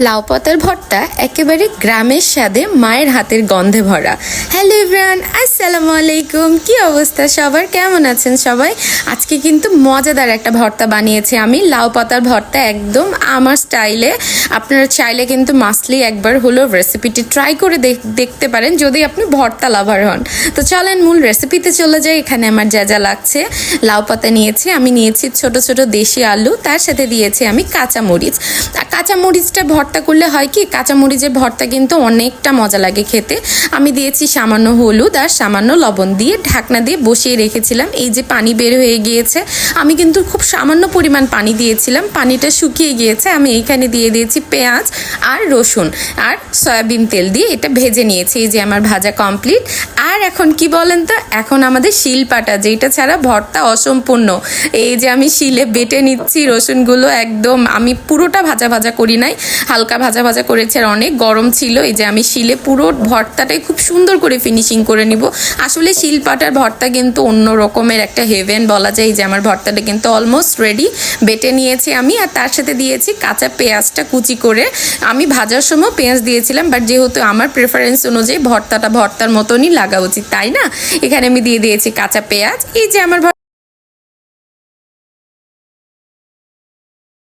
লাউ পাতার ভর্তা একেবারে গ্রামের স্বাদে মায়ের হাতের গন্ধে ভরা। হ্যালো ইব্রান আসসালামু আলাইকুম। কি অবস্থা? সবার কেমন আছেন সবাই? আজকে কিন্তু মজাদার একটা ভর্তা বানিয়েছি আমি। লাউ পাতার ভর্তা একদম আমার স্টাইলে। আপনারা চাইলে কিন্তু মাসলি একবার হলো রেসিপিটি ট্রাই করে দেখ- দেখতে পারেন যদি আপনি ভর্তা লাভার হন। তো চলেন মূল রেসিপিতে চলে যাই। এখানে আমার যা যা লাগছে। লাউ পাতা নিয়েছি, আমি নিয়েছি ছোট ছোট দেশি আলু। তার সাথে দিয়েছি আমি কাঁচা মরিচ আর কাঁচা মরিচটা ভর্তা করলে হয় কি কাঁচা মরিচের ভর্তা কিন্তু অনেকটা মজা লাগে খেতে। আমি দিয়েছি সামান্য হলুদ আর সামান্য লবণ দিয়ে ঢাকনা দিয়ে বসিয়ে রেখেছিলাম। এই যে পানি বের হয়ে গিয়েছে, আমি কিন্তু খুব সামান্য পরিমাণ পানি দিয়েছিলাম। পানিটা শুকিয়ে গিয়েছে, আমি এইখানে দিয়ে দিয়েছি পেঁয়াজ আর রসুন আর সয়াবিন তেল দিয়ে এটা ভেজে নিয়েছি। এই যে আমার ভাজা কমপ্লিট। আর এখন কি বলেন তো, এখন আমাদের শিলপাটা, যেটা ছাড়া ভর্তা অসম্পূর্ণ। এই যে আমি শিলে বেটে নিচ্ছি রসুনগুলো, একদম আমি পুরোটা ভাজা ভাজা করি নাই। হালকা ভাজা ভাজা করেছে আর অনেক গরম ছিল। এই যে আমি শিলে পুরো ভর্তাটাই খুব সুন্দর করে ফিনিশিং করে নিব। আসলে শিলপাটার ভর্তা কিন্তু অন্য রকমের একটা হেভেন বলা যায়। যে আমার ভর্তাটা কিন্তু অলমোস্ট রেডি বেটে নিয়েছি আমি আর তার সাথে দিয়েছি কাঁচা পেঁয়াজটা কুচি করে। আমি ভাজার সময় পেঁয়াজ দিয়েছিলাম বাট যেহেতু আমার প্রেফারেন্স অনুযায়ী ভর্তাটা ভর্তার মতনই লাগা উচিত, তাই না? এখানে আমি দিয়ে দিয়েছি কাঁচা পেঁয়াজ। এই যে আমার